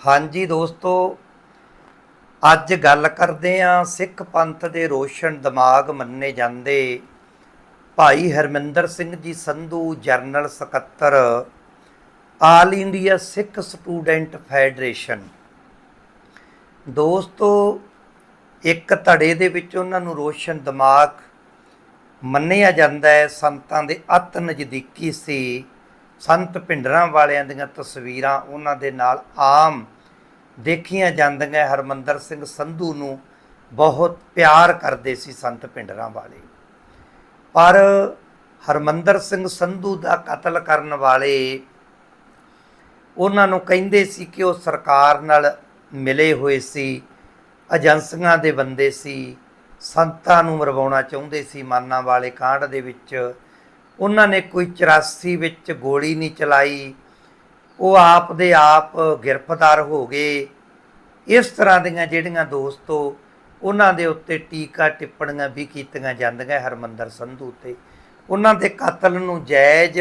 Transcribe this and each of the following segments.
ਹਾਂਜੀ ਦੋਸਤੋ, ਅੱਜ ਗੱਲ ਕਰਦੇ ਆਂ ਸਿੱਖ ਪੰਥ ਦੇ ਰੋਸ਼ਨ ਦਿਮਾਗ ਮੰਨੇ ਜਾਂਦੇ ਭਾਈ ਹਰਮਿੰਦਰ ਸਿੰਘ ਜੀ ਸੰਧੂ, ਜਰਨਲ ਸਕੱਤਰ, all India Sikh student federation. ਦੋਸਤੋ, ਇੱਕ ਧੜੇ ਦੇ ਵਿੱਚ ਉਹਨਾਂ ਨੂੰ ਰੋਸ਼ਨ ਦਿਮਾਗ ਮੰਨਿਆ ਜਾਂਦਾ ਹੈ, ਸੰਤਾਂ ਦੇ ਅਤ ਨਜ਼ਦੀਕੀ ਸੀ। ਸੰਤ ਭਿੰਡਰਾਂ ਵਾਲਿਆਂ ਦੀਆਂ ਤਸਵੀਰਾਂ ਉਹਨਾਂ ਦੇ ਨਾਲ ਆਮ ਦੇਖੀਆਂ ਜਾਂਦੀਆਂ। ਹਰਮੰਦਰ ਸਿੰਘ ਸੰਧੂ ਨੂੰ ਬਹੁਤ ਪਿਆਰ ਕਰਦੇ ਸੀ ਸੰਤ ਭਿੰਡਰਾਂ ਵਾਲੇ। ਪਰ ਹਰਮੰਦਰ ਸਿੰਘ ਸੰਧੂ ਦਾ ਕਤਲ ਕਰਨ ਵਾਲੇ ਉਹਨਾਂ ਨੂੰ ਕਹਿੰਦੇ ਸੀ ਕਿ ਉਹ ਸਰਕਾਰ ਨਾਲ ਮਿਲੇ ਹੋਏ ਸੀ, ਏਜੰਸੀਆਂ ਦੇ ਬੰਦੇ ਸੀ, ਸੰਤਾਂ ਨੂੰ ਮਰਵਾਉਣਾ ਚਾਹੁੰਦੇ ਸੀ। ਮਾਨਾਂ ਵਾਲੇ ਕਾਂਡ ਦੇ ਵਿੱਚ ਉਹਨਾਂ ਨੇ ਕੋਈ 84 ਵਿੱਚ ਗੋਲੀ ਨਹੀਂ ਚਲਾਈ। ਉਹ ਆਪ ਦੇ ਆਪ ਗ੍ਰਿਫਤਾਰ ਹੋ ਗਏ। ਇਸ ਤਰ੍ਹਾਂ ਦੀਆਂ ਜਿਹੜੀਆਂ ਦੋਸਤੋ ਉਹਨਾਂ ਦੇ ਉੱਤੇ ਟੀਕਾ ਟਿੱਪਣੀਆਂ ਵੀ ਕੀਤੀਆਂ ਜਾਂਦੀਆਂ ਹਰਮੰਦਰ ਸੰਧੂ ਤੇ। ਉਹਨਾਂ ਦੇ ਕਤਲ ਨੂੰ ਜਾਇਜ਼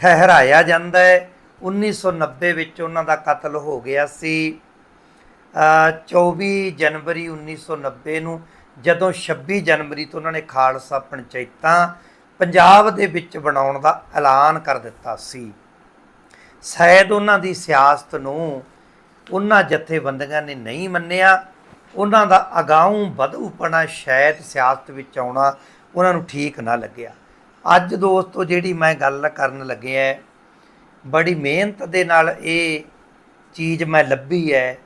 ਠਹਿਰਾਇਆ ਜਾਂਦਾ ਹੈ। 1990 ਵਿੱਚ ਉਹਨਾਂ ਦਾ ਕਤਲ ਹੋ ਗਿਆ ਸੀ। ਅ, 24 ਜਨਵਰੀ 1990 ਨੂੰ ਜਦੋਂ 26 ਜਨਵਰੀ ਤੋਂ ਉਹਨਾਂ ਨੇ ਖਾਲਸਾ ਪੰਚਾਇਤਾਂ ਪੰਜਾਬ ਦੇ ਵਿੱਚ ਬਣਾਉਣ ਦਾ ਐਲਾਨ ਕਰ ਦਿੱਤਾ ਸੀ। ਸ਼ਾਇਦ ਉਹਨਾਂ ਦੀ ਸਿਆਸਤ ਨੂੰ ਉਹਨਾਂ ਜਥੇਬੰਦੀਆਂ ਨੇ ਨਹੀਂ ਮੰਨਿਆ। ਉਹਨਾਂ ਦਾ ਅਗਾਊਂ ਵਧੂਪਣਾ ਸ਼ਾਇਦ ਸਿਆਸਤ ਵਿੱਚ ਆਉਣਾ ਉਹਨਾਂ ਨੂੰ ਠੀਕ ਨਾ ਲੱਗਿਆ। ਅੱਜ ਦੋਸਤੋ, ਜਿਹੜੀ ਮੈਂ ਗੱਲ ਕਰਨ ਲੱਗਿਆ ਬੜੀ ਮਿਹਨਤ ਦੇ ਨਾਲ ਇਹ ਚੀਜ਼ ਮੈਂ ਲੱਭੀ ਹੈ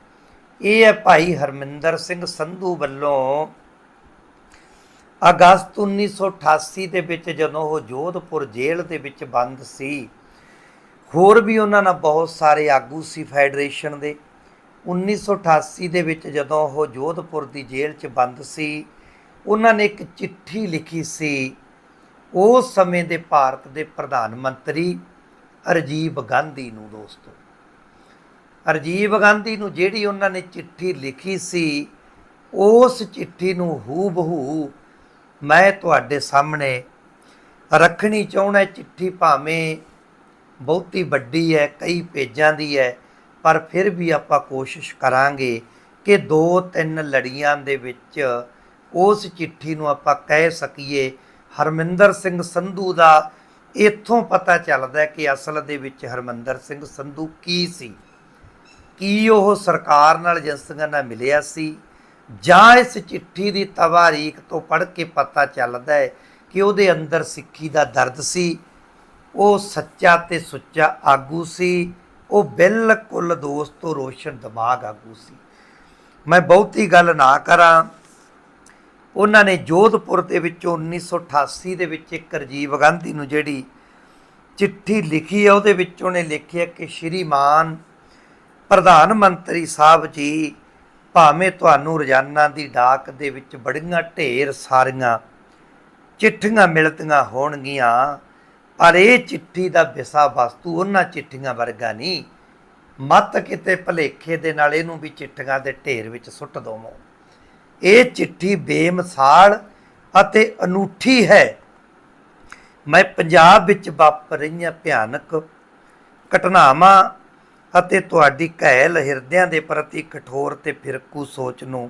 ਇਹ ਹੈ ਭਾਈ ਹਰਮਿੰਦਰ ਸਿੰਘ ਸੰਧੂ ਵੱਲੋਂ ਅਗਸਤ 1988 ਦੇ ਵਿੱਚ ਜਦੋਂ ਉਹ ਜੋਧਪੁਰ ਜੇਲ੍ਹ ਦੇ ਵਿੱਚ ਬੰਦ ਸੀ, ਹੋਰ ਵੀ ਉਹਨਾਂ ਨਾਲ ਬਹੁਤ ਸਾਰੇ ਆਗੂ ਸੀ ਫੈਡਰੇਸ਼ਨ ਦੇ। 1988 ਦੇ ਵਿੱਚ ਜਦੋਂ ਉਹ ਜੋਧਪੁਰ ਦੀ ਜੇਲ੍ਹ 'ਚ ਬੰਦ ਸੀ, ਉਹਨਾਂ ਨੇ ਇੱਕ ਚਿੱਠੀ ਲਿਖੀ ਸੀ ਉਸ ਸਮੇਂ ਦੇ ਭਾਰਤ ਦੇ ਪ੍ਰਧਾਨ ਮੰਤਰੀ ਰਾਜੀਵ ਗਾਂਧੀ ਨੂੰ, ਦੋਸਤੋ। ਰਾਜੀਵ ਗਾਂਧੀ ਨੂੰ ਜਿਹੜੀ ਉਹਨਾਂ ਨੇ ਚਿੱਠੀ ਲਿਖੀ ਸੀ, ਉਸ ਚਿੱਠੀ ਨੂੰ ਹੂ ਬਹੂ ਮੈਂ ਤੁਹਾਡੇ ਸਾਹਮਣੇ ਰੱਖਣੀ ਚਾਹੁੰਦਾ ਚਿੱਠੀ ਭਾਵੇਂ ਬਹੁਤੀ ਵੱਡੀ ਹੈ, ਕਈ ਪੇਜਾਂ ਦੀ ਹੈ, ਪਰ ਫਿਰ ਵੀ ਆਪਾਂ ਕੋਸ਼ਿਸ਼ ਕਰਾਂਗੇ ਕਿ ਦੋ ਤਿੰਨ ਲੜੀਆਂ ਦੇ ਵਿੱਚ ਉਸ ਚਿੱਠੀ ਨੂੰ ਆਪਾਂ ਕਹਿ ਸਕੀਏ। ਹਰਮਿੰਦਰ ਸਿੰਘ ਸੰਧੂ ਦਾ ਇੱਥੋਂ ਪਤਾ ਚੱਲਦਾ ਕਿ ਅਸਲ ਦੇ ਵਿੱਚ ਹਰਮਿੰਦਰ ਸਿੰਘ ਸੰਧੂ ਕੀ ਸੀ? ਕੀ ਉਹ ਸਰਕਾਰ ਨਾਲ ਏਜੰਸੀਆਂ ਨਾਲ ਮਿਲਿਆ ਸੀ? ਜਾਂ ਇਸ ਚਿੱਠੀ ਦੀ ਤਵਾਰੀਖ ਤੋਂ ਪੜ੍ਹ ਕੇ ਪਤਾ ਚੱਲਦਾ ਹੈ ਕਿ ਉਹਦੇ ਅੰਦਰ ਸਿੱਖੀ ਦਾ ਦਰਦ ਸੀ, ਉਹ ਸੱਚਾ ਤੇ ਸੁੱਚਾ ਆਗੂ ਸੀ, ਉਹ ਬਿਲਕੁਲ ਦੋਸਤੋ ਰੋਸ਼ਨ ਦਿਮਾਗ ਆਗੂ ਸੀ। ਮੈਂ ਬਹੁਤੀ ਗੱਲ ਨਾ ਕਰਾਂ। ਉਹਨਾਂ ਨੇ ਜੋਧਪੁਰ ਦੇ ਵਿੱਚੋਂ 1988 ਦੇ ਵਿੱਚ ਇੱਕ ਰਾਜੀਵ ਗਾਂਧੀ ਨੂੰ ਜਿਹੜੀ ਚਿੱਠੀ ਲਿਖੀ ਹੈ, ਉਹਦੇ ਵਿੱਚ ਉਹਨੇ ਲਿਖਿਆ ਕਿ ਸ਼੍ਰੀਮਾਨ ਪ੍ਰਧਾਨ ਮੰਤਰੀ ਸਾਹਿਬ ਜੀ ਭਾਵੇਂ ਤੁਹਾਨੂੰ ਰੋਜ਼ਾਨਾ ਦੀ ਡਾਕ ਦੇ ਵਿੱਚ ਬੜੀਆਂ ਢੇਰ ਸਾਰੀਆਂ ਚਿੱਠੀਆਂ ਮਿਲਦੀਆਂ ਹੋਣਗੀਆਂ, ਪਰ ਇਹ ਚਿੱਠੀ ਦਾ ਵਿਸਾ ਵਸਤੂ ਉਹਨਾਂ ਚਿੱਠੀਆਂ ਵਰਗਾ ਨਹੀਂ। ਮਤ ਕਿਤੇ ਭਲੇਖੇ ਦੇ ਨਾਲ ਇਹਨੂੰ ਵੀ ਚਿੱਠੀਆਂ ਦੇ ਢੇਰ ਵਿੱਚ ਸੁੱਟ ਦੋਵੋ। ਇਹ ਚਿੱਠੀ ਬੇਮਿਸਾਲ ਅਤੇ ਅਨੂਠੀ ਹੈ। ਮੈਂ ਪੰਜਾਬ ਵਿੱਚ ਵਾਪਰ ਰਹੀਆਂ ਭਿਆਨਕ ਘਟਨਾਵਾਂ ਅਤੇ ਤੁਹਾਡੀ ਘੈਲ ਹਿਰਦਿਆਂ ਦੇ ਪ੍ਰਤੀ ਕਠੋਰ ਤੇ ਫਿਰਕੂ ਸੋਚ ਨੂੰ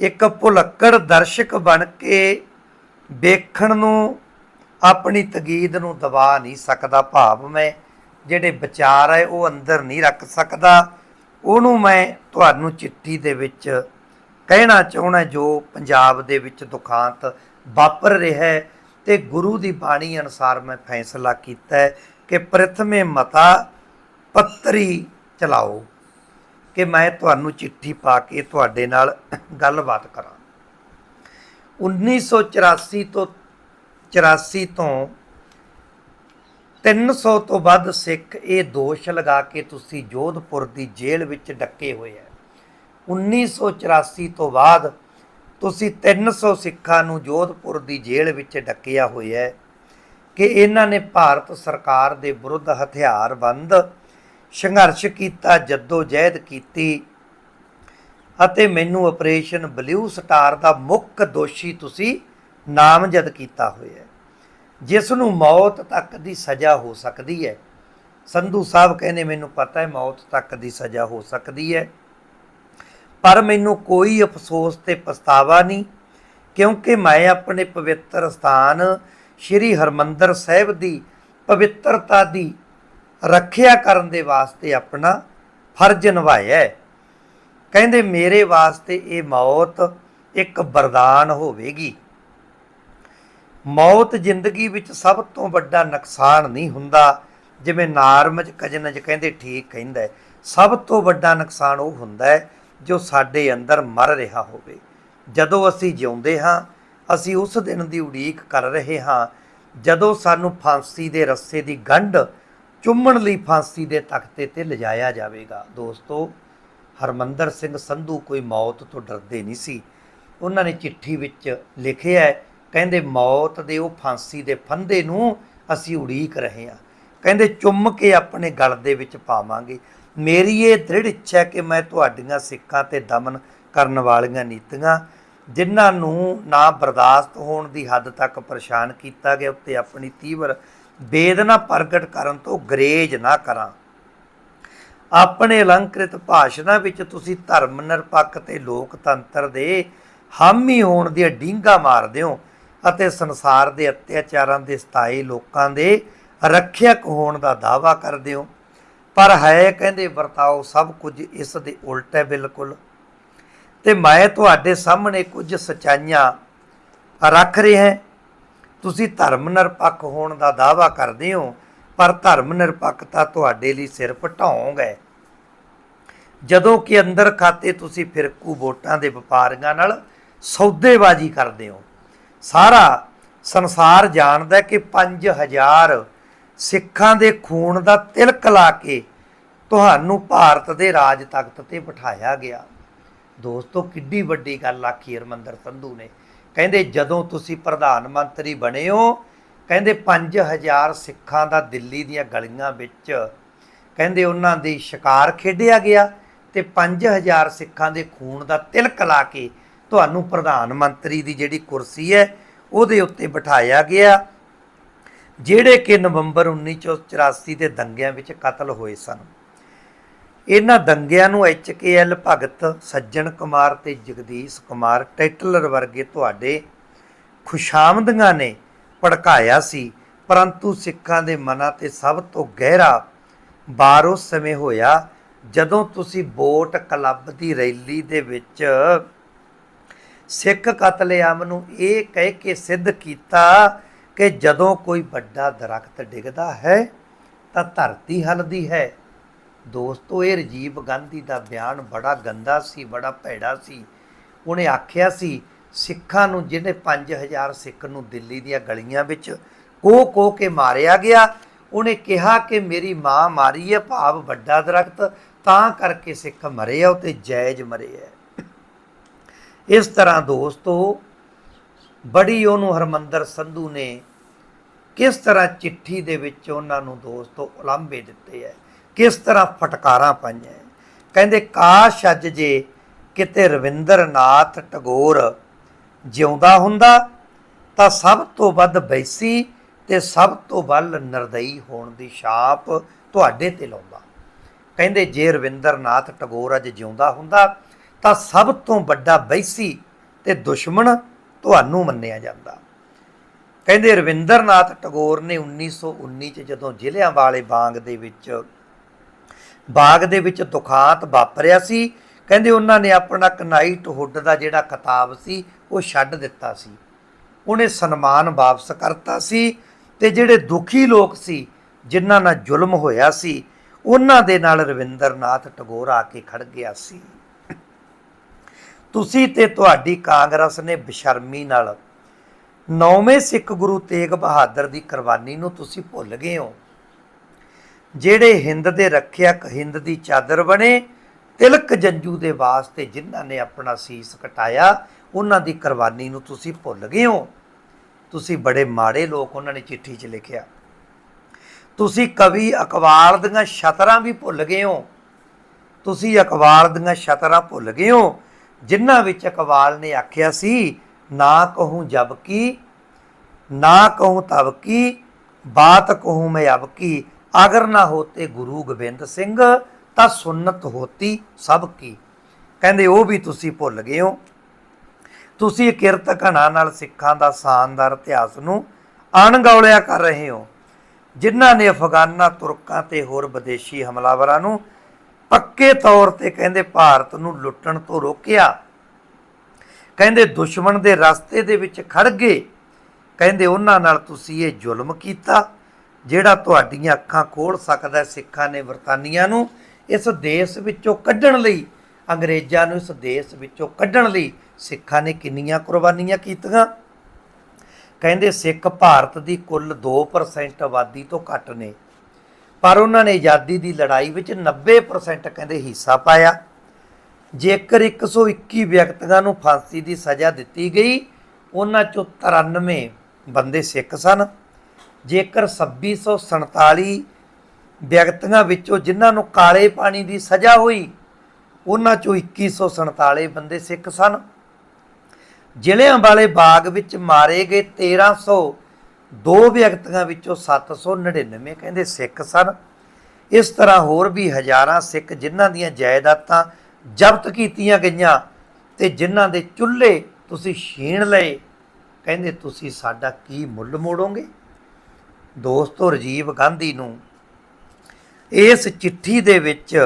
ਇੱਕ ਭੁਲੱਕੜ ਦਰਸ਼ਕ ਬਣ ਕੇ ਵੇਖਣ ਨੂੰ ਆਪਣੀ ਤਗੀਦ ਨੂੰ ਦਬਾ ਨਹੀਂ ਸਕਦਾ ਭਾਵ ਮੈਂ, ਜਿਹੜੇ ਵਿਚਾਰ ਹੈ ਉਹ ਅੰਦਰ ਨਹੀਂ ਰੱਖ ਸਕਦਾ। ਉਹਨੂੰ ਮੈਂ ਤੁਹਾਨੂੰ ਚਿੱਠੀ ਦੇ ਵਿੱਚ ਕਹਿਣਾ ਚਾਹਣਾ ਜੋ ਪੰਜਾਬ ਦੇ ਵਿੱਚ ਦੁਖਾਂਤ ਵਾਪਰ ਰਿਹਾ ਹੈ ਤੇ ਗੁਰੂ ਦੀ ਬਾਣੀ ਅਨੁਸਾਰ ਮੈਂ ਫੈਸਲਾ ਕੀਤਾ ਕਿ ਪ੍ਰਥਮੇ ਮਤਾ ਪੱਤਰੀ ਚਲਾਓ ਕਿ ਮੈਂ ਤੁਹਾਨੂੰ ਚਿੱਠੀ ਪਾ ਕੇ ਤੁਹਾਡੇ ਨਾਲ ਗੱਲਬਾਤ ਕਰਾਂ। 1984 ਤੋਂ 84 ਤੋਂ 300 ਤੋਂ ਵੱਧ ਸਿੱਖ ਇਹ ਦੋਸ਼ ਲਗਾ ਕੇ ਤੁਸੀਂ ਜੋਧਪੁਰ ਦੀ ਜੇਲ੍ਹ ਵਿੱਚ ਡੱਕੇ ਹੋਏ ਹੈ 1984 ਤੋਂ ਬਾਅਦ ਤੁਸੀਂ 300 ਸਿੱਖਾਂ ਨੂੰ ਜੋਧਪੁਰ ਦੀ ਜੇਲ੍ਹ ਵਿੱਚ ਡੱਕਿਆ ਹੋਇਆ ਹੈ ਕਿ ਇਹਨਾਂ ਨੇ ਭਾਰਤ ਸਰਕਾਰ ਦੇ ਵਿਰੁੱਧ ਹਥਿਆਰਬੰਦ ਸੰਘਰਸ਼ ਕੀਤਾ ਜੱਦੋ ਜਹਿਦ ਕੀਤੀ ਅਤੇ ਮੈਨੂੰ ਆਪਰੇਸ਼ਨ ਬਲੂ ਸਟਾਰ ਦਾ ਮੁੱਖ ਦੋਸ਼ੀ ਤੁਸੀਂ ਨਾਮਜ਼ਦ ਕੀਤਾ ਹੋਇਆ ਜਿਸ ਨੂੰ ਮੌਤ ਤੱਕ ਦੀ ਸਜ਼ਾ ਹੋ ਸਕਦੀ ਹੈ। ਸੰਧੂ ਸਾਹਿਬ ਕਹਿੰਦੇ, ਮੈਨੂੰ ਪਤਾ ਹੈ ਮੌਤ ਤੱਕ ਦੀ ਸਜ਼ਾ ਹੋ ਸਕਦੀ ਹੈ, ਪਰ ਮੈਨੂੰ ਕੋਈ ਅਫਸੋਸ ਤੇ ਪਛਤਾਵਾ ਨਹੀਂ, ਕਿਉਂਕਿ ਮੈਂ ਆਪਣੇ ਪਵਿੱਤਰ ਸਥਾਨ ਸ੍ਰੀ ਹਰਮੰਦਰ ਸਾਹਿਬ ਦੀ ਪਵਿੱਤਰਤਾ ਦੀ ਰੱਖਿਆ ਕਰਨ ਦੇ ਵਾਸਤੇ ਆਪਣਾ ਫਰਜ਼ ਨਿਭਾਇਆ ਕਹਿੰਦੇ, ਮੇਰੇ ਵਾਸਤੇ ਇਹ ਮੌਤ ਇੱਕ ਵਰਦਾਨ ਹੋਵੇਗੀ। ਮੌਤ ਜ਼ਿੰਦਗੀ ਵਿੱਚ ਸਭ ਤੋਂ ਵੱਡਾ ਨੁਕਸਾਨ ਨਹੀਂ ਹੁੰਦਾ। ਜਿਵੇਂ ਨਾਰਮਜ ਕਜਨਜ ਕਹਿੰਦੇ, ਠੀਕ ਕਹਿੰਦਾ ਸਭ ਤੋਂ ਵੱਡਾ ਨੁਕਸਾਨ ਉਹ ਹੁੰਦਾ ਹੈ ਜੋ ਸਾਡੇ ਅੰਦਰ ਮਰ ਰਿਹਾ ਹੋਵੇ। ਜਦੋਂ ਅਸੀਂ ਜਿਉਂਦੇ ਹਾਂ, ਅਸੀਂ ਉਸ ਦਿਨ ਦੀ ਉਡੀਕ ਕਰ ਰਹੇ ਹਾਂ। ਜਦੋਂ ਸਾਨੂੰ ਫਾਂਸੀ ਦੇ ਰੱਸੇ ਦੀ ਗੰਢ ਚੁੰਮਣ ਲਈ ਫਾਂਸੀ ਦੇ ਤਖਤੇ ਤੇ ਲਿਜਾਇਆ ਜਾਵੇਗਾ। ਦੋਸਤੋ, ਹਰਮੰਦਰ ਸਿੰਘ ਸੰਧੂ ਕੋਈ ਮੌਤ ਤੋਂ ਡਰਦੇ ਨਹੀਂ ਸੀ। ਉਹਨਾਂ ਨੇ ਚਿੱਠੀ ਵਿੱਚ ਲਿਖਿਆ ਹੈ, ਕਹਿੰਦੇ ਮੌਤ ਦੇ ਉਹ ਫਾਂਸੀ ਦੇ ਫੰਦੇ ਨੂੰ ਅਸੀਂ ਉਡੀਕ ਰਹੇ ਹਾਂ। ਕਹਿੰਦੇ, ਚੁੰਮ ਕੇ ਆਪਣੇ ਗਲ ਦੇ ਵਿੱਚ ਪਾਵਾਂਗੇ। ਮੇਰੀ ਇਹ ਦ੍ਰਿੜ ਇੱਛਾ ਕਿ ਮੈਂ ਤੁਹਾਡੀਆਂ ਸਿੱਖਾਂ ਤੇ ਦਮਨ ਕਰਨ ਵਾਲੀਆਂ ਨੀਤੀਆਂ, ਜਿਨ੍ਹਾਂ ਨੂੰ ਨਾ ਬਰਦਾਸ਼ਤ ਹੋਣ ਦੀ ਹੱਦ ਤੱਕ ਪਰੇਸ਼ਾਨ ਕੀਤਾ ਗਿਆ, ਉੱਤੇ ਆਪਣੀ ਤੀਵਰ ਵੇਦਨਾ ਪ੍ਰਗਟ ਕਰਨ ਤੋਂ ਗਰੇਜ ਨਾ ਕਰਾਂ। ਆਪਣੇ ਅਲੰਕ੍ਰਿਤ ਭਾਸ਼ਣਾਂ ਵਿੱਚ ਤੁਸੀਂ ਧਰਮ ਨਿਰਪੱਖ ਤੇ ਲੋਕਤੰਤਰ ਦੇ ਹਾਮੀ ਹੋਣ ਦੀਆਂ ਡੀਂਗਾ ਮਾਰਦੇ ਹੋ ਅਤੇ ਸੰਸਾਰ ਦੇ ਅਤਿਆਚਾਰਾਂ ਦੇ ਸਤਾਈ ਲੋਕਾਂ ਦੇ ਰੱਖਿਅਕ ਹੋਣ ਦਾ ਦਾਅਵਾ ਕਰਦੇ ਹੋ। ਪਰ ਹੈ ਕਹਿੰਦੇ ਵਰਤਾਓ ਸਭ ਕੁਝ ਇਸ ਦੇ ਉਲਟ ਹੈ ਬਿਲਕੁਲ। ਤੇ ਮੈਂ ਤੁਹਾਡੇ ਸਾਹਮਣੇ ਕੁਝ ਸਚਾਈਆਂ ਰੱਖ ਰਿਹਾ ਹਾਂ। ਤੁਸੀਂ ਧਰਮ ਨਿਰਪੱਖ ਹੋਣ ਦਾ ਦਾਅਵਾ ਕਰਦੇ ਹੋ, ਪਰ ਧਰਮ ਨਿਰਪੱਖਤਾ ਤੁਹਾਡੇ ਲਈ ਸਿਰਫ ਢੌਂਗ ਹੈ। ਜਦੋਂ ਕਿ ਅੰਦਰ ਖਾਤੇ ਤੁਸੀਂ ਫਿਰਕੂ ਵੋਟਾਂ ਦੇ ਵਪਾਰੀਆਂ ਨਾਲ ਸੌਦੇਬਾਜ਼ੀ ਕਰਦੇ ਹੋ, ਸਾਰਾ ਸੰਸਾਰ ਜਾਣਦਾ ਹੈ ਕਿ 5000 ਸਿੱਖਾਂ ਦੇ ਖੂਨ ਦਾ ਤਿਲਕ ਲਾ ਕੇ ਤੁਹਾਨੂੰ ਭਾਰਤ ਦੇ ਰਾਜ ਤਖਤ ਤੇ ਬਿਠਾਇਆ ਗਿਆ। ਦੋਸਤੋ, ਕਿੱਡੀ ਵੱਡੀ ਗੱਲ ਆਖੀ ਹਰਮੰਦਰ ਸੰਧੂ ਨੇ। ਕਹਿੰਦੇ ਜਦੋਂ ਤੁਸੀਂ ਪ੍ਰਧਾਨ ਮੰਤਰੀ ਬਣੇ ਹੋ, ਕਹਿੰਦੇ 5000 ਸਿੱਖਾਂ ਦਾ ਦਿੱਲੀ ਦੀਆਂ ਗਲੀਆਂ ਵਿੱਚ ਕਹਿੰਦੇ ਉਹਨਾਂ ਦੀ ਸ਼ਿਕਾਰ ਖੇਡਿਆ ਗਿਆ ਤੇ 5000 ਸਿੱਖਾਂ ਦੇ ਖੂਨ ਦਾ ਤਿਲਕ ਲਾ ਕੇ ਤੁਹਾਨੂੰ ਪ੍ਰਧਾਨ ਮੰਤਰੀ ਦੀ ਜਿਹੜੀ ਕੁਰਸੀ ਹੈ, ਉਹਦੇ ਉੱਤੇ ਬਿਠਾਇਆ ਗਿਆ, ਜਿਹੜੇ ਕਿ ਨਵੰਬਰ 1984 ਦੇ ਦੰਗਿਆਂ ਵਿੱਚ ਕਤਲ ਹੋਏ ਸਨ। ਇਹਨਾਂ ਦੰਗਿਆਂ ਨੂੰ ਐਚਕੇਐਲ ਭਗਤ ਸੱਜਣ ਕੁਮਾਰ ਤੇ ਜਗਦੀਸ਼ ਕੁਮਾਰ ਟਾਈਟਲਰ ਵਰਗੇ ਤੁਹਾਡੇ ਖੁਸ਼ਾਮਦੀਆਂ ਨੇ ਭੜਕਾਇਆ ਸੀ, ਪਰੰਤੂ ਸਿੱਖਾਂ ਦੇ ਮਨਾਂ ਤੇ ਸਭ ਤੋਂ ਗਹਿਰਾ ਬਾਰ ਉਸ ਸਮੇਂ ਹੋਇਆ ਜਦੋਂ ਤੁਸੀਂ ਬੋਟ ਕਲੱਬ ਦੀ ਰੈਲੀ ਦੇ ਵਿੱਚ ਸਿੱਖ ਕਤਲੇਆਮ ਨੂੰ ਇਹ ਕਹਿ ਕੇ ਸਿੱਧ ਕੀਤਾ ਕਿ ਜਦੋਂ ਕੋਈ ਵੱਡਾ ਦਰਖਤ ਡਿੱਗਦਾ ਹੈ ਤਾਂ ਧਰਤੀ ਹਲਦੀ ਹੈ। ਦੋਸਤੋ, ਇਹ ਰਜੀਵ ਗਾਂਧੀ ਦਾ ਬਿਆਨ ਬੜਾ ਗੰਦਾ ਸੀ, ਬੜਾ ਭੈੜਾ ਸੀ। ਉਹਨੇ ਆਖਿਆ ਸੀ, ਸਿੱਖਾਂ ਨੂੰ ਜਿਹਨੇ 5000 ਸਿੱਖ ਨੂੰ ਦਿੱਲੀ ਦੀਆਂ ਗਲੀਆਂ ਵਿੱਚ ਕੋ ਕੋ ਕੇ ਮਾਰਿਆ ਗਿਆ, ਉਹਨੇ ਕਿਹਾ ਕਿ ਮੇਰੀ ਮਾਂ ਮਾਰੀ ਹੈ ਭਾਵ ਵੱਡਾ ਦਰਖਤ, ਤਾਂ ਕਰਕੇ ਸਿੱਖ ਮਰੇ ਆ, ਉਹ ਤੇ ਜਾਇਜ਼ ਮਰੇ ਆ। ਇਸ ਤਰ੍ਹਾਂ ਦੋਸਤੋ, ਬੜੀ ਉਹਨੂੰ ਹਰਮੰਦਰ ਸੰਧੂ ਨੇ ਕਿਸ ਤਰ੍ਹਾਂ ਚਿੱਠੀ ਦੇ ਵਿੱਚ ਉਹਨਾਂ ਨੂੰ ਦੋਸਤੋ ਉਲਾਂਭੇ ਦਿੱਤੇ ਹੈ ਕਿਸ ਤਰ੍ਹਾਂ ਫਟਕਾਰਾਂ ਪਾਈਆਂ ਕਹਿੰਦੇ, ਕਾਸ਼ ਅੱਜ ਜੇ ਕਿਤੇ ਰਵਿੰਦਰਨਾਥ ਟਗੋਰ ਜਿਉਂਦਾ ਹੁੰਦਾ, ਤਾਂ ਸਭ ਤੋਂ ਵੱਧ ਬੈਸੀ ਤੇ ਸਭ ਤੋਂ ਵੱਲ ਨਰਦਈ ਹੋਣ ਦੀ ਛਾਪ ਤੁਹਾਡੇ ਤੇ ਲਾਉਂਦਾ। ਕਹਿੰਦੇ, ਜੇ ਰਵਿੰਦਰਨਾਥ ਟਗੋਰ ਅੱਜ ਜਿਉਂਦਾ ਹੁੰਦਾ, ਤਾਂ ਸਭ ਤੋਂ ਵੱਡਾ ਬੈਸੀ ਤੇ ਦੁਸ਼ਮਣ ਤੁਹਾਨੂੰ ਮੰਨਿਆ ਜਾਂਦਾ। ਕਹਿੰਦੇ, ਰਵਿੰਦਰਨਾਥ ਟਗੋਰ ਨੇ 1919 ਚ ਜਦੋਂ ਜ਼ਿਲ੍ਹਿਆਂ ਵਾਲੇ ਬਾਗ ਦੇ ਵਿੱਚ ਬਾਗ ਦੇ ਵਿੱਚ ਦੁਖਾਂਤ ਵਾਪਰਿਆ ਸੀ। ਕਹਿੰਦੇ ਉਹਨਾਂ ਨੇ ਆਪਣਾ ਕਨਾਈਟ ਹੁੱਡ ਦਾ ਜਿਹੜਾ ਕਿਤਾਬ ਸੀ, ਉਹ ਛੱਡ ਦਿੱਤਾ ਸੀ। ਉਹਨੇ ਸਨਮਾਨ ਵਾਪਸ ਕਰਤਾ ਸੀ ਤੇ ਜਿਹੜੇ ਦੁਖੀ ਲੋਕ ਸੀ, ਜਿਨ੍ਹਾਂ ਨਾਲ ਜ਼ੁਲਮ ਹੋਇਆ ਸੀ, ਉਹਨਾਂ ਦੇ ਨਾਲ ਰਵਿੰਦਰਨਾਥ ਟਗੋਰ ਆ ਕੇ ਖੜ ਗਿਆ ਸੀ। ਤੁਸੀਂ ਤੇ ਤੁਹਾਡੀ ਕਾਂਗਰਸ ਨੇ ਬਸ਼ਰਮੀ ਨਾਲ ਨੌਵੇਂ ਸਿੱਖ ਗੁਰੂ ਤੇਗ ਬਹਾਦਰ ਦੀ ਕੁਰਬਾਨੀ ਨੂੰ ਤੁਸੀਂ ਭੁੱਲ ਗਏ ਹੋ। ਜਿਹੜੇ ਹਿੰਦ ਦੇ ਰੱਖਿਅਕ ਹਿੰਦ ਦੀ ਚਾਦਰ ਬਣੇ, ਤਿਲਕ ਜੰਜੂ ਦੇ ਵਾਸਤੇ ਜਿਨ੍ਹਾਂ ਨੇ ਆਪਣਾ ਸੀਸ ਕਟਾਇਆ, ਉਹਨਾਂ ਦੀ ਕੁਰਬਾਨੀ ਨੂੰ ਤੁਸੀਂ ਭੁੱਲ ਗਏ ਹੋ। ਤੁਸੀਂ ਬੜੇ ਮਾੜੇ ਲੋਕ ਉਹਨਾਂ ਨੇ ਚਿੱਠੀ 'ਚ ਲਿਖਿਆ। ਤੁਸੀਂ ਕਵੀ ਅਕਵਾਲ ਦੀਆਂ ਸ਼ਤਰਾਂ ਵੀ ਭੁੱਲ ਗਏ ਹੋ। ਤੁਸੀਂ ਅਕਵਾਲ ਦੀਆਂ ਸ਼ਤਰਾਂ ਭੁੱਲ ਗਏ ਹੋ, ਜਿਨ੍ਹਾਂ ਵਿੱਚ ਅਕਵਾਲ ਨੇ ਆਖਿਆ ਸੀ, ਨਾ ਕਹੂੰ ਜਬ ਕੀ, ਨਾ ਕਹੂੰ ਤਬ ਕੀ, ਬਾਤ ਕਹੂੰ ਮੈਂ ਅਬ ਕੀ ਅਗਰ ਨਾ ਹੋਤੇ ਗੁਰੂ ਗੋਬਿੰਦ ਸਿੰਘ, ਤਾਂ ਸੁਨਨਤ ਹੋਤੀ ਸਭ ਕੀ। ਕਹਿੰਦੇ, ਉਹ ਵੀ ਤੁਸੀਂ ਭੁੱਲ ਗਏ ਹੋ। ਤੁਸੀਂ ਕਿਰਤ ਘਣਾ ਨਾਲ ਸਿੱਖਾਂ ਦਾ ਸ਼ਾਨਦਾਰ ਇਤਿਹਾਸ ਨੂੰ ਅਣਗੌਲਿਆ ਕਰ ਰਹੇ ਹੋ। ਜਿਨ੍ਹਾਂ ਨੇ ਅਫਗਾਨਾਂ, ਤੁਰਕਾਂ ਤੇ ਹੋਰ ਵਿਦੇਸ਼ੀ ਹਮਲਾਵਰਾਂ ਨੂੰ ਪੱਕੇ ਤੌਰ ਤੇ ਕਹਿੰਦੇ ਭਾਰਤ ਨੂੰ ਲੁੱਟਣ ਤੋਂ ਰੋਕਿਆ। ਕਹਿੰਦੇ, ਦੁਸ਼ਮਣ ਦੇ ਰਸਤੇ ਦੇ ਵਿੱਚ ਖੜ ਗਏ। ਕਹਿੰਦੇ, ਉਹਨਾਂ ਨਾਲ ਤੁਸੀਂ ਇਹ ਜ਼ੁਲਮ ਕੀਤਾ। ਜਿਹੜਾ ਤੁਹਾਡੀਆਂ ਅੱਖਾਂ ਖੋਲ ਸਕਦਾ ਸਿੱਖਾਂ ਨੇ ਬਰਤਾਨੀਆਂ ਨੂੰ, ਇਸ ਦੇਸ਼ ਵਿੱਚੋਂ ਕੱਢਣ ਲਈ, ਅੰਗਰੇਜ਼ਾਂ ਨੂੰ ਇਸ ਦੇਸ਼ ਵਿੱਚੋਂ ਕੱਢਣ ਲਈ ਸਿੱਖਾਂ ਨੇ ਕਿੰਨੀਆਂ ਕੁਰਬਾਨੀਆਂ ਕੀਤੀਆਂ? ਕਹਿੰਦੇ ਸਿੱਖ ਭਾਰਤ ਦੀ ਕੁੱਲ 2% ਆਬਾਦੀ ਤੋਂ ਘੱਟ ਨੇ, ਪਰ ਉਹਨਾਂ ਨੇ ਆਜ਼ਾਦੀ ਦੀ ਲੜਾਈ ਵਿੱਚ 90% ਕਹਿੰਦੇ ਹਿੱਸਾ ਪਾਇਆ। ਜੇਕਰ 121 ਵਿਅਕਤੀਆਂ ਨੂੰ ਫਾਂਸੀ ਦੀ ਸਜ਼ਾ ਦਿੱਤੀ ਗਈ, ਉਹਨਾਂ ਚੋਂ 93 ਬੰਦੇ ਸਿੱਖ ਸਨ। ਜੇਕਰ 2647 ਵਿਅਕਤੀਆਂ ਵਿੱਚੋਂ ਜਿਨ੍ਹਾਂ ਨੂੰ ਕਾਲੇ ਪਾਣੀ ਦੀ ਸਜ਼ਾ ਹੋਈ, ਉਹਨਾਂ ਚੋਂ 2147 ਬੰਦੇ ਸਿੱਖ ਸਨ। ਜ਼ਿਲ੍ਹਿਆਂ ਵਾਲੇ ਬਾਗ ਵਿੱਚ ਮਾਰੇ ਗਏ 1302 ਵਿਅਕਤੀਆਂ ਵਿੱਚੋਂ 799 ਕਹਿੰਦੇ ਸਿੱਖ ਸਨ। ਇਸ ਤਰ੍ਹਾਂ ਹੋਰ ਵੀ ਹਜ਼ਾਰਾਂ ਸਿੱਖ ਜਿਨ੍ਹਾਂ ਦੀਆਂ ਜਾਇਦਾਦਾਂ ਜ਼ਬਤ ਕੀਤੀਆਂ ਗਈਆਂ ਤੇ ਜਿਨ੍ਹਾਂ ਦੇ ਚੁੱਲ੍ਹੇ ਤੁਸੀਂ ਛੀਣ ਲਏ, ਕਹਿੰਦੇ ਤੁਸੀਂ ਸਾਡਾ ਕੀ ਮੁੱਲ ਮੋੜੋਗੇ? ਦੋਸਤੋ ਰਾਜੀਵ ਗਾਂਧੀ ਨੂੰ, ਇਸ ਚਿੱਠੀ ਦੇ ਵਿੱਚ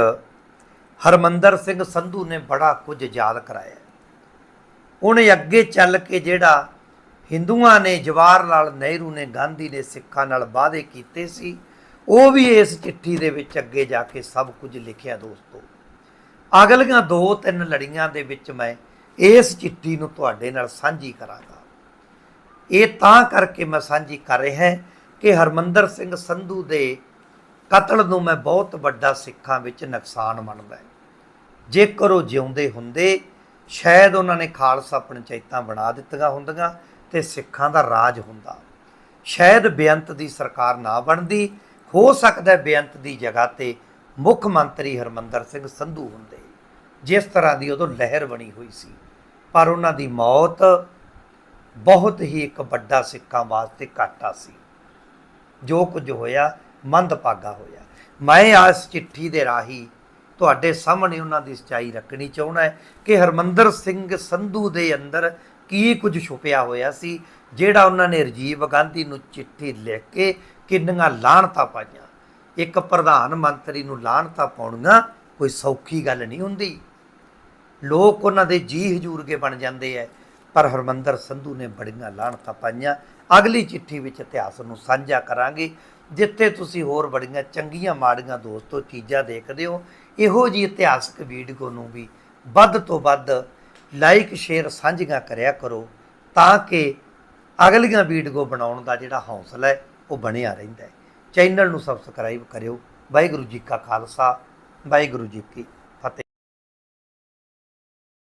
ਹਰਮੰਦਰ ਸਿੰਘ ਸੰਧੂ ਨੇ ਬੜਾ ਕੁਝ ਯਾਦ ਕਰਾਇਆ। ਉਹਨੇ ਅੱਗੇ ਚੱਲ ਕੇ ਜਿਹੜਾ ਹਿੰਦੂਆਂ ਨੇ ਜਵਾਹਰ ਲਾਲ ਨਹਿਰੂ ਨੇ, ਗਾਂਧੀ ਨੇ ਸਿੱਖਾਂ ਨਾਲ ਵਾਅਦੇ ਕੀਤੇ ਸੀ, ਉਹ ਵੀ ਇਸ ਚਿੱਠੀ ਦੇ ਵਿੱਚ ਅੱਗੇ ਜਾ ਕੇ ਸਭ ਕੁਝ ਲਿਖਿਆ ਦੋਸਤੋ। ਅਗਲੀਆਂ ਦੋ ਤਿੰਨ ਲੜੀਆਂ ਦੇ ਵਿੱਚ ਮੈਂ ਇਸ ਚਿੱਠੀ ਨੂੰ ਤੁਹਾਡੇ ਨਾਲ ਸਾਂਝੀ ਕਰਾਂਗਾ। ਇਹ ਤਾਂ ਕਰਕੇ ਮੈਂ ਸਾਂਝੀ ਕਰ ਰਿਹਾ ਕਿ ਹਰਮੰਦਰ ਸਿੰਘ ਸੰਧੂ ਦੇ ਕਤਲ ਨੂੰ ਮੈਂ ਬਹੁਤ ਵੱਡਾ ਸਿੱਖਾਂ ਵਿੱਚ ਨੁਕਸਾਨ ਮੰਨਦਾ ਹਾਂ। ਜੇਕਰ ਉਹ ਜਿਉਂਦੇ ਹੁੰਦੇ, ਸ਼ਾਇਦ ਉਹਨਾਂ ਨੇ ਖਾਲਸਾ ਪੰਚਾਇਤਾਂ ਬਣਾ ਦਿੱਤੀਆਂ ਹੁੰਦੀਆਂ ਤੇ ਸਿੱਖਾਂ ਦਾ ਰਾਜ ਹੁੰਦਾ। ਸ਼ਾਇਦ ਬੇਅੰਤ ਦੀ ਸਰਕਾਰ ਨਾ ਬਣਦੀ, ਹੋ ਸਕਦਾ ਬੇਅੰਤ ਦੀ ਜਗ੍ਹਾ ਤੇ ਮੁੱਖ ਮੰਤਰੀ ਹਰਮੰਦਰ ਸਿੰਘ ਸੰਧੂ ਹੁੰਦੇ। ਜਿਸ ਤਰ੍ਹਾਂ ਦੀ ਉਦੋਂ ਲਹਿਰ ਬਣੀ ਹੋਈ ਸੀ। ਪਰ ਉਹਨਾਂ ਦੀ ਮੌਤ ਬਹੁਤ ਹੀ ਇੱਕ ਵੱਡਾ ਸਿੱਖਾਂ ਵਾਸਤੇ ਘਾਟਾ ਸੀ। ਜੋ ਕੁਝ ਹੋਇਆ, ਮੰਦਭਾਗਾ ਹੋਇਆ। ਮੈਂ ਇਸ ਚਿੱਠੀ ਦੇ ਰਾਹੀਂ ਤੁਹਾਡੇ ਸਾਹਮਣੇ ਉਹਨਾਂ ਦੀ ਸਚਾਈ ਰੱਖਣੀ ਚਾਹੁੰਦਾ ਹੈ ਕਿ ਹਰਮੰਦਰ ਸਿੰਘ ਸੰਧੂ ਦੇ ਅੰਦਰ ਕੀ ਕੁਝ ਛੁਪਿਆ ਹੋਇਆ ਸੀ, ਜਿਹੜਾ ਉਹਨਾਂ ਨੇ ਰਜੀਵ ਗਾਂਧੀ ਨੂੰ ਚਿੱਠੀ ਲਿਖ ਕੇ ਕਿੰਨੀਆਂ ਲਾਹਣਤਾਂ ਪਾਈਆਂ। ਇੱਕ ਪ੍ਰਧਾਨ ਮੰਤਰੀ ਨੂੰ ਲਾਹਣਤਾਂ ਪਾਉਣੀਆਂ ਕੋਈ ਸੌਖੀ ਗੱਲ ਨਹੀਂ ਹੁੰਦੀ। ਲੋਕ ਉਹਨਾਂ ਦੇ ਜੀ ਹਜੂਰਗੇ ਬਣ ਜਾਂਦੇ ਐ, ਪਰ ਹਰਮੰਦਰ ਸੰਧੂ ਨੇ ਬੜੀਆਂ ਲਾਹਣਤਾ ਪਾਈਆਂ। ਅਗਲੀ ਚਿੱਠੀ ਵਿੱਚ ਇਤਿਹਾਸ ਨੂੰ ਸਾਂਝਾ ਕਰਾਂਗੇ, ਜਿੱਥੇ ਤੁਸੀਂ ਹੋਰ ਬੜੀਆਂ ਚੰਗੀਆਂ ਮਾੜੀਆਂ ਦੋਸਤੋ ਚੀਜ਼ਾਂ ਦੇਖਦੇ ਹੋ, ਇਹੋ ਜੀ ਇਤਿਹਾਸਕ ਵੀਡੀਓ ਨੂੰ ਵੀ ਵੱਧ ਤੋਂ ਵੱਧ ਲਾਈਕ, ਸ਼ੇਅਰ, ਸਾਂਝੀਆਂ ਕਰਿਆ ਕਰੋ, ਤਾਂ ਕਿ ਅਗਲੀਆਂ ਵੀਡੀਓ ਬਣਾਉਣ ਦਾ ਜਿਹੜਾ ਹੌਸਲਾ ਹੈ, ਉਹ ਬਣਿਆ ਰਹਿੰਦਾ ਹੈ। ਚੈਨਲ ਨੂੰ ਸਬਸਕ੍ਰਾਈਬ ਕਰਿਓ। ਵਾਹਿਗੁਰੂ ਜੀ ਕਾ ਖਾਲਸਾ, ਵਾਹਿਗੁਰੂ ਜੀ ਕੀ